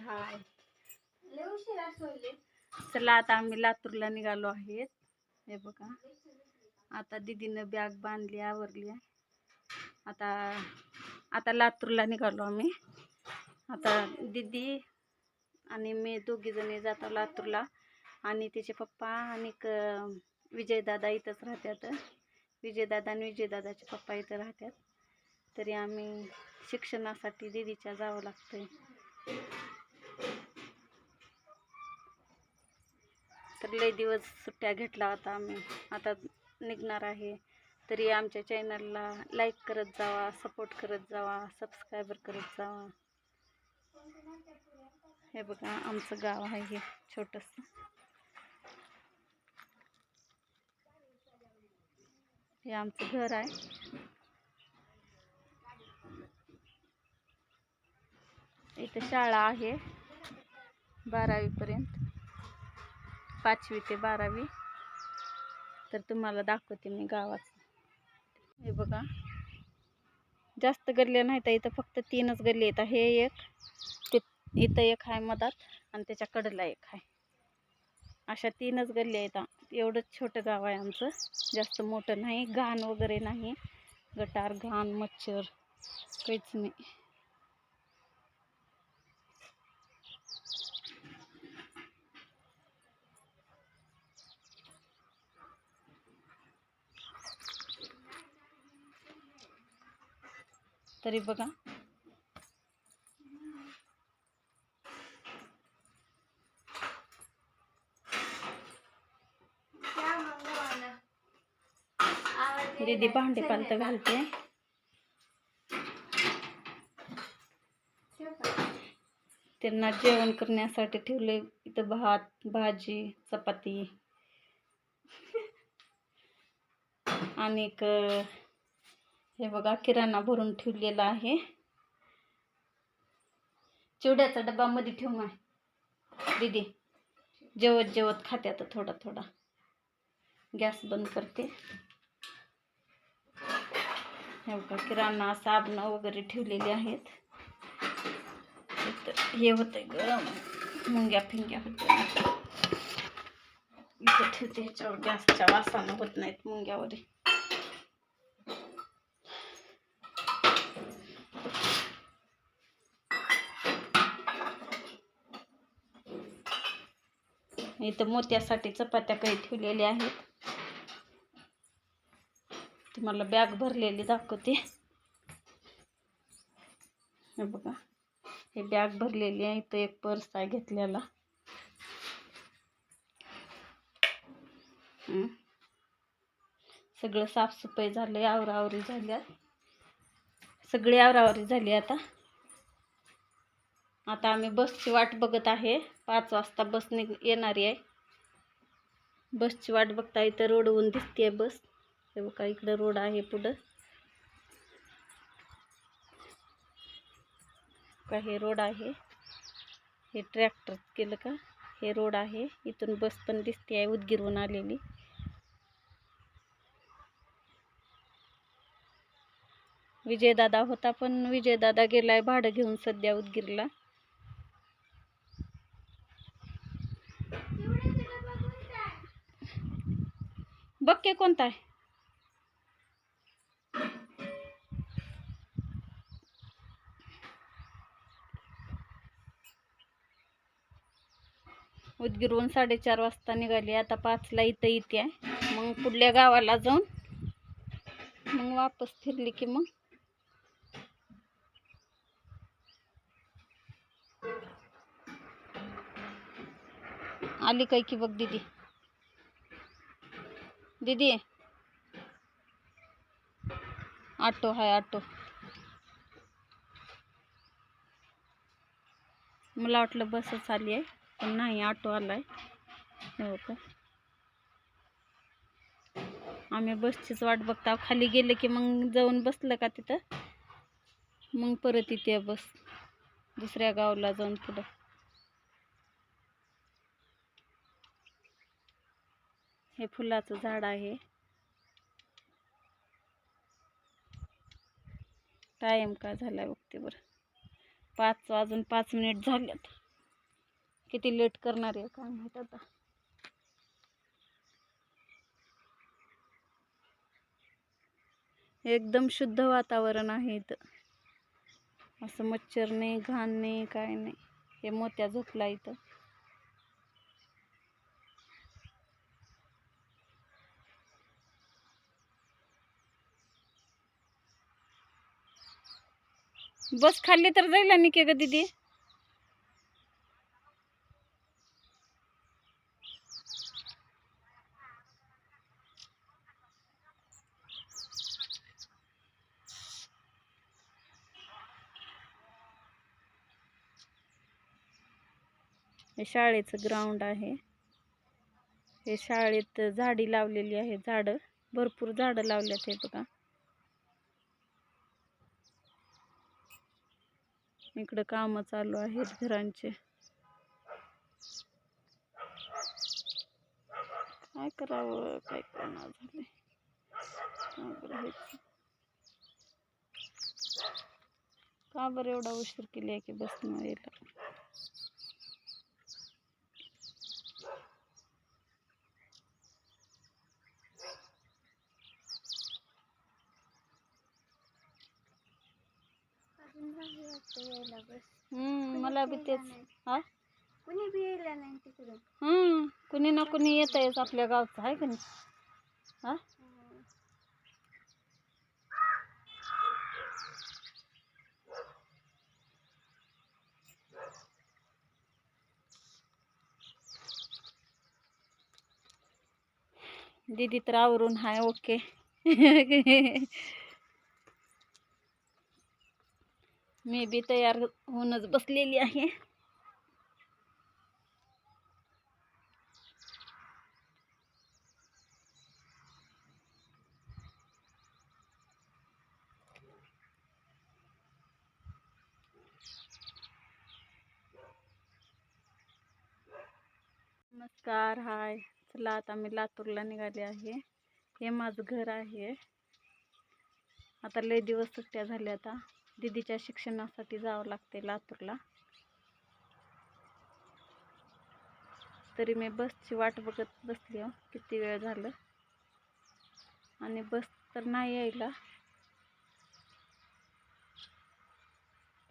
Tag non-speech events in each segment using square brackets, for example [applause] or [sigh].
हाय चला आता आम्ही लातूरला निघालो आहेत. हे बघा. आता दीदीनं बॅग बांधली आवरली आहे. आता आता लातूरला निघालो आम्ही. आता दीदी आणि मी दोघी जणी जातो लातूरला. आणि तिचे पप्पा आणि क विजयदादा इथंच राहतात. विजयदादा आणि विजयदादाचे पप्पा इथं राहतात. तरी आम्ही शिक्षणासाठी दीदीच्या जावं लागतंय. तर लय दिवस सुट्ट्या घेतला होता आम्ही. आता निघणार आहे. तरी आमच्या चॅनलला लाईक करत जावा सपोर्ट करत जावा सबस्क्रायबर करत जावा. हे बघा आमचं गाव आहे हे छोटंसं. हे आमचं घर आहे. इथं शाळा आहे बारावीपर्यंत. पाचवी ते बारावी. तर तुम्हाला दाखवते मी गावाचं. हे बघा. जास्त गल्ल्या नाहीत इथं फक्त तीनच गल्ली आहेत. हे एक ते इथं एक आहे मधात आणि त्याच्याकडला एक आहे. अशा तीनच गल्ली आहेत. एवढंच छोटं गाव आहे आमचं. जास्त मोठं नाही. घाण वगैरे नाही. गटार घाण मच्छर काहीच नाही. तरी बघा. दीदी भांडे पालत घालते. त्यांना जेवण करण्यासाठी ठेवले इथं भात भाजी चपाती. [laughs] आणि हे बघा किराणा भरून ठेवलेला आहे. चिवड्याचा डब्बा मध्ये ठेवून आहे दीदी जेवत जेवत खाते आता थोडा थोडा. गॅस बंद करते. हे बघा किराणा साबणं वगैरे ठेवलेले आहेत. हे होतंय गरम मुंग्या फिंग्या होत्या. इथं ठेवते ह्याच्यावर गॅसच्या वासानं होत नाहीत मुंग्यावर. इथं मोत्यासाठी चपात्या काही ठेवलेल्या आहेत. तुम्हाला बॅग भरलेली दाखवते. हे बघा हे बॅग भरलेली आहे. इथं एक पर्स आहे घेतलेला. सगळं साफसफाई झालं आवरावरी झाल्या सगळी आवरावरी झाली आता. आता आम्ही बसची वाट बघत आहे. पाच वाजता बस निघ येणारी आहे. बसची वाट बघता इथं रोडवरून दिसते बस. हे बघा इकडं रोड आहे पुढं. का हे रोड आहे. हे ट्रॅक्टर केलं का? हे रोड आहे. इथून बस पण दिसते आहे उदगीरहून आलेली. विजयदादा होता पण विजयदादा गेलाय भाडं घेऊन सध्या उदगीरला. बक्के कोणता आहे. उदगीरहून साडेचार वाजता निघाली आता पाचला इथं इथे आहे मग पुढल्या गावाला जाऊन मग वापस फिरली की मग. आली काय की बघ दीदी. दीदी. ऑटो हाय ऑटो मला वाटलं बसच आली आहे पण नाही ऑटो आलाय. हो का आम्ही बसचीच वाट बघता खाली गेलं की मग जाऊन बसलं का तिथं? मग परत येते बस. दुसऱ्या गावाला जाऊन पुढं. हे फुलाचं झाड आहे. टाईम काय झालाय बघते बरं. पाच वाजून पाच मिनिट झाल्यात किती लेट करणार आहे काय माहीत आता. एकदम शुद्ध वातावरण आहे इथं. असं मच्छर नाही घाण नाही काय नाही. हे मोत्या झोपला इथं. बस खाल्ली तर जाईल आणि की ग दिदी. हे शाळेचं ग्राउंड आहे. हे शाळेत झाडी लावलेली आहे झाडं. भरपूर झाडं लावल्यात हे बघा. इकडं कामं चालू आहेत घरांचे. काय करावं? काय करणार झाले? का बरं एवढा उशीर केली आहे की बस यायला? मला बी तेच. हा? कुणी बी यायला नाही तिकडून हम्म कुणी ना कुणी येत आहेच आपल्या गावचं आहे का नाही? हा? दीदी तर आवरून हाय ओके. [laughs] मी बी तयार होऊनच बसलेली आहे. नमस्कार हाय. चला आता मी लातूरला निघाले आहे. हे माझं घर आहे. आता लय दिवस सुट्ट्या झाल्या आता. दीदीच्या शिक्षणासाठी जावं लागते लातूरला. तरी मी बसची वाट बघत बसली हो किती वेळ झालं. आणि बस तर नाही यायला.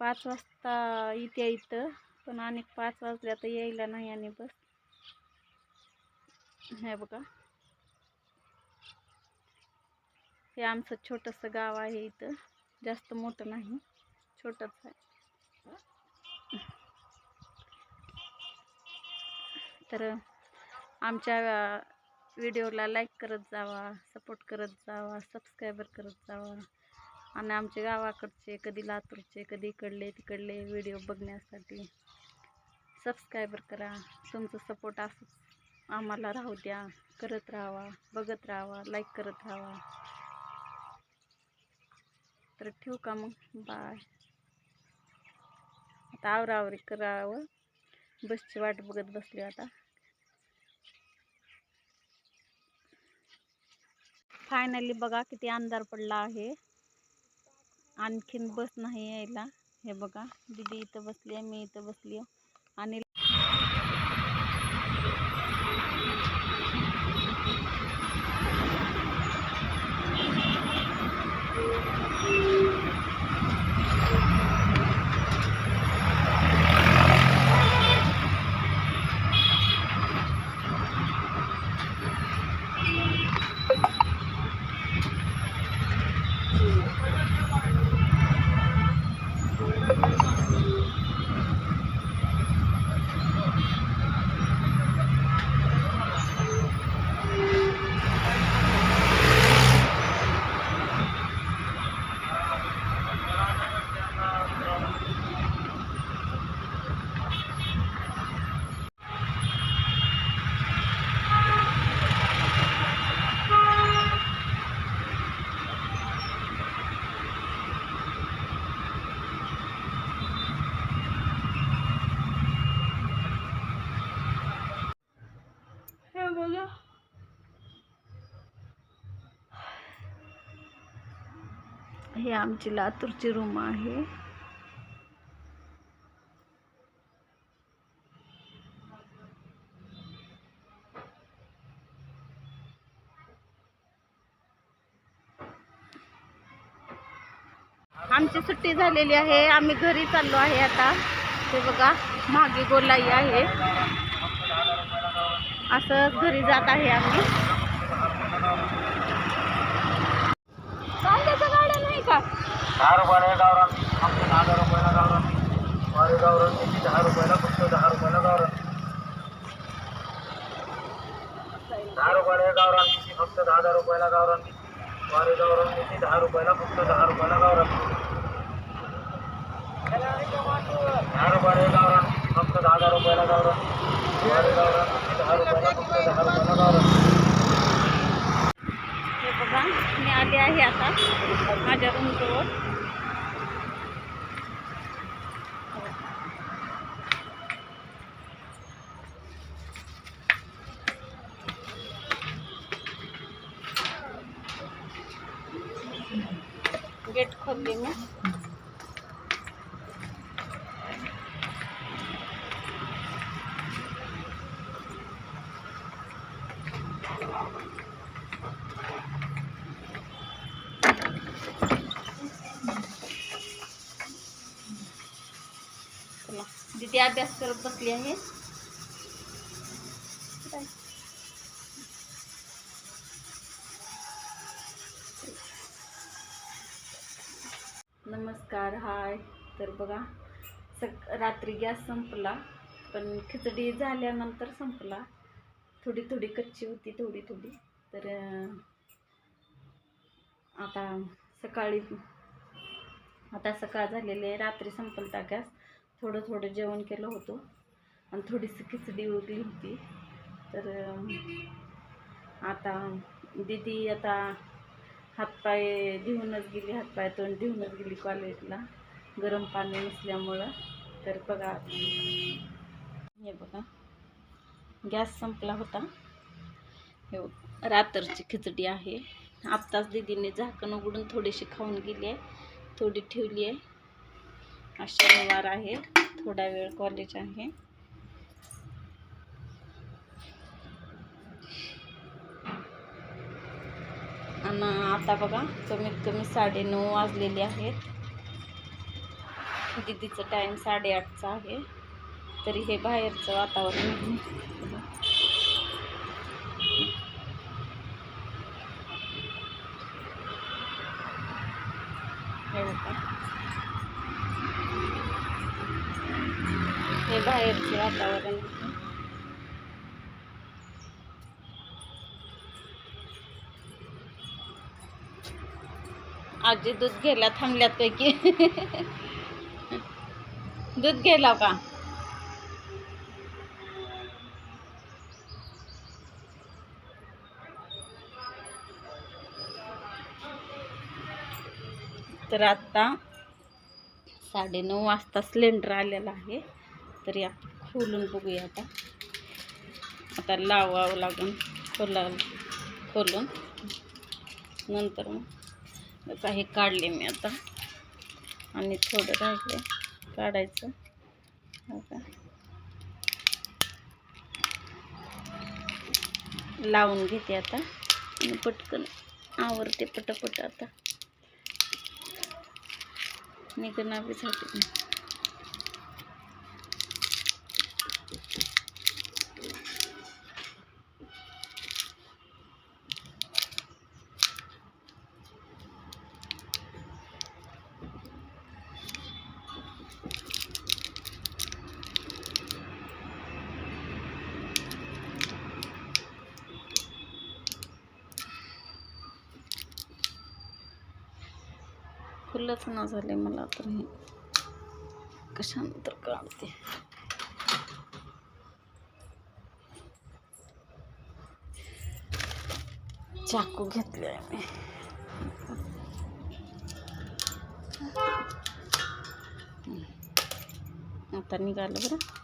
पाच वाजता इथे इथं पण आणि पाच वाजले आता यायला नाही आणि बस. हे बघा. हे आमचं छोटंसं गाव आहे इथं. जास्त मोठं नाही छोटंच आहे. तर आमच्या व्हिडिओला लाईक करत जावा सपोर्ट करत जावा सबस्क्रायबर करत जावा. आणि आमचे गावाकडचे कधी लातूरचे कधी इकडले तिकडले व्हिडिओ बघण्यासाठी सबस्क्रायबर करा. तुमचं सपोर्ट असंच आम्हाला राहू द्या. करत राहावा बघत राहावा लाईक करत राहावा. तर ठेवू का मग? बाय. आता आवरावरी करावं. बसची वाट बघत बसली आता. फायनली बघा किती अंधार पडला आहे. आणखीन बस नाही यायला. हे बघा दिदी इथं बसली आहे मी इथं बसली आहे. आणि हे आमची लातूरची रूम आहे. आमची सुट्टी झालेली आहे. आम्ही घरी चाललो आहे आता. ते बघा मागे गोलाई आहे. असंच घरी जात आहे आम्ही. दहा रुपयाला गावरान. फक्त दहा रुपयाला गावरान. वारी गावरान किती दहा रुपयाला, फक्त दहा रुपयाला गावरान. दहा रुपयाला गावरान किती फक्त दहा दहा रुपयाला गावरान. वारी गावरान किती दहा फक्त दहा रुपयाला गावरान. दहा रुपयाला गावरान फक्त दहा दहा रुपयाला गावरान. वारी गावरान किती दहा फक्त दहा रुपयाला गावरान. आले आहे आता. माझ्या रूमजवळ गेट खोलले मी चला दीदी अभ्यास करत बसली आहे. नमस्कार हाय. तर बघा सक रात्री गॅस संपला पण खिचडी झाल्यानंतर संपला. थोडी थोडी कच्ची होती थोडी थोडी. तर आता सकाळी आता सकाळ झालेली आहे रात्री संपलता गॅस. थोडं थोडं जेवण केलं होतं. आणि थोडीशी खिचडी उरली होती. तर आता दीदी आता हातपाय धुवूनच गेली. हातपाय तोंड धुवूनच गेली कॉलेजला. गरम पाणी नसल्यामुळं. तर बघा हे बघा. गॅस संपला होता. हे रात्रची खिचडी आहे. आत्ताच दीदीने झाकण उघडून थोडीशी खाऊन गेली आहे. थोडी ठेवली आहे. आज शनिवार आहे. थोडा वेळ कॉलेज आहे. आणि आता बघा कमीत कमी साडेनऊ वाजलेले आहेत. दीदीचं टाईम साडेआठचा आहे. तरी हे बाहेरचं वातावरण आजी दूध घ्यायला थांबल्यात पैकी दूध घ्यायला का? तर आता साडेनऊ वाजता सिलेंडर आलेला खोलून बघूया आता. आता लावावं लागून खोला खोलून. नंतर मग काही काढले मी आता. आणि थोडं राहिले काढायचं. आता लावून घेते आता. आणि पटकन आवरते पटापट आता. निघणार बी झाली मला तर हे। कशानंतर काढते चाकू घेतले मी। आता निघालं बरं।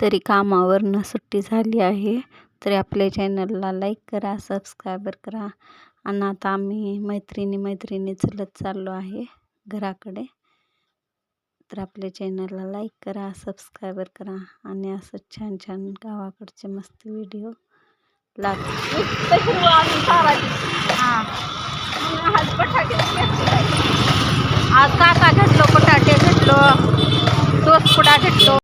तरी कामावरनं सुट्टी झाली आहे तरी आपल्या चॅनलला लाईक करा सबस्क्रायबर करा. आणि आता आम्ही मैत्रिणी मैत्रिणी चलत चाललो आहे घराकडे. तर आपल्या चॅनलला लाईक करा सबस्क्रायबर करा. आणि असं छान छान गावाकडचे मस्त व्हिडिओ लाग आज काका घेतलो बटाटे घेतलो तोच पुडा घेतलो.